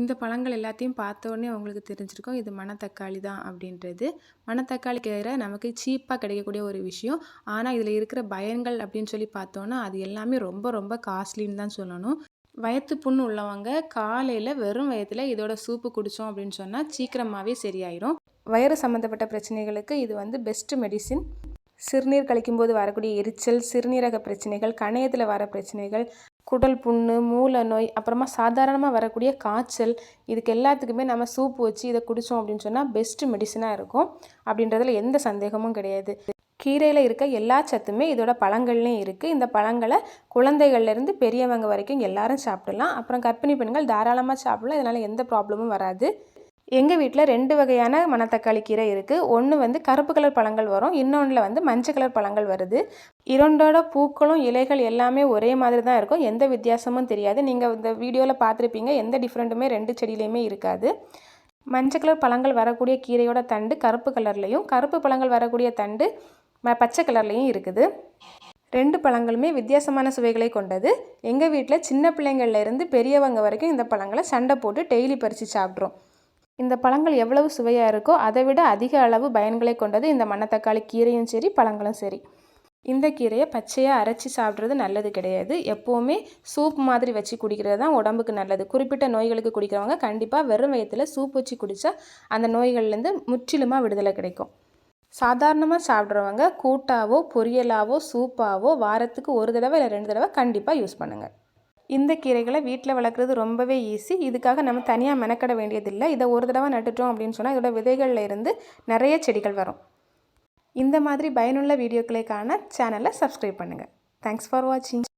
இந்த பழங்கள் எல்லாத்தையும் பார்த்தோன்னே அவங்களுக்கு உங்களுக்கு தெரிஞ்சிருக்கும் இது மணத்தக்காளி தான் அப்படின்றது. மணத்தக்காளி கீரை நமக்கு சீப்பாக கிடைக்கக்கூடிய ஒரு விஷயம். ஆனால் இதில் இருக்கிற பயன்கள் அப்படின்னு சொல்லி பார்த்தோன்னா அது எல்லாமே ரொம்ப ரொம்ப காஸ்ட்லின்னு தான் சொல்லணும். வயத்து புண்ணு உள்ளவங்க காலையில் வெறும் வயத்தில் இதோட சூப்பு குடித்தோம் அப்படின்னு சொன்னால் சீக்கிரமாகவே சரியாயிரும். வயிறு சம்மந்தப்பட்ட பிரச்சனைகளுக்கு இது வந்து பெஸ்ட்டு மெடிசின் சிறுநீர் கழிக்கும்போது வரக்கூடிய எரிச்சல் சிறுநீரக பிரச்சனைகள் கணையத்தில் வர பிரச்சனைகள் குடல் புண்ணு மூல நோய் அப்புறமா சாதாரணமாக வரக்கூடிய காய்ச்சல் இதுக்கு எல்லாத்துக்குமே நம்ம சூப் வச்சு இதை குடித்தோம் அப்படின்னு சொன்னால் பெஸ்ட்டு மெடிசனாக இருக்கும். அப்படின்றதுல எந்த சந்தேகமும் கிடையாது. கீரையில் இருக்க எல்லா சத்துமே இதோட பழங்கள்லேயும் இருக்குது இந்த பழங்களை குழந்தைகள்லேருந்து பெரியவங்க வரைக்கும் எல்லாரும் சாப்பிடலாம். அப்புறம் கர்ப்பிணி பெண்கள் தாராளமாக சாப்பிடலாம். இதனால் எந்த ப்ராப்ளமும் வராது. எங்கள் வீட்டில் ரெண்டு வகையான மணத்தக்காளி கீரை இருக்குது ஒன்று வந்து கருப்பு கலர் பழங்கள் வரும். இன்னொன்றில் வந்து மஞ்சள் கலர் பழங்கள் வருது. இரண்டோட பூக்களும் இலைகள் எல்லாமே ஒரே மாதிரி தான் இருக்கும். எந்த வித்தியாசமும் தெரியாது. நீங்கள் இந்த வீடியோவில் பார்த்துருப்பீங்க. எந்த டிஃப்ரெண்ட்டுமே ரெண்டு செடியிலையுமே இருக்காது. மஞ்சள் கலர் பழங்கள் வரக்கூடிய கீரையோட தண்டு கருப்பு கலர்லேயும் கருப்பு பழங்கள் வரக்கூடிய தண்டு பச்சை கலர்லேயும் இருக்குது. ரெண்டு பழங்களுமே வித்தியாசமான சுவைகளை கொண்டது. எங்கள் வீட்டில் சின்ன பிள்ளைங்கள்லேருந்து பெரியவங்க வரைக்கும் இந்த பழங்களை சண்டை போட்டு டெய்லி பறித்து சாப்பிட்றோம். இந்த பழங்கள் எவ்வளவு சுவையாக இருக்கோ அதை விட அதிக அளவு பயன்களை கொண்டது இந்த மணத்தக்காளி கீரையும் சரி பழங்களும் சரி. இந்த கீரையை பச்சையாக அரைச்சி சாப்பிட்றது நல்லது கிடையாது. எப்போவுமே சூப் மாதிரி வச்சு குடிக்கிறது தான் உடம்புக்கு நல்லது. குறிப்பிட்ட நோய்களுக்கு குடிக்கிறவங்க கண்டிப்பாக வெறும் வயத்தில் சூப் வச்சு குடித்தா அந்த நோய்கள்லேருந்து முற்றிலுமாக விடுதலை கிடைக்கும். சாதாரணமாக சாப்பிட்றவங்க கூட்டாவோ பொரியலாவோ சூப்பாவோ வாரத்துக்கு ஒரு தடவை இல்லை ரெண்டு தடவை கண்டிப்பாக யூஸ் பண்ணுங்கள் இந்த கீரைகளை வீட்டில் வளர்க்குறது ரொம்பவே ஈஸி இதுக்காக நம்ம தனியாக மெனக்கட வேண்டியதில்லை. இதை ஒரு தடவை நட்டுட்டோம் அப்படின்னு சொன்னால் இதோட விதைகளில் இருந்து நிறைய செடிகள் வரும். இந்த மாதிரி பயனுள்ள வீடியோக்களை காண சேனலை சப்ஸ்கிரைப் பண்ணுங்கள் தேங்க்ஸ் ஃபார் வாட்சிங்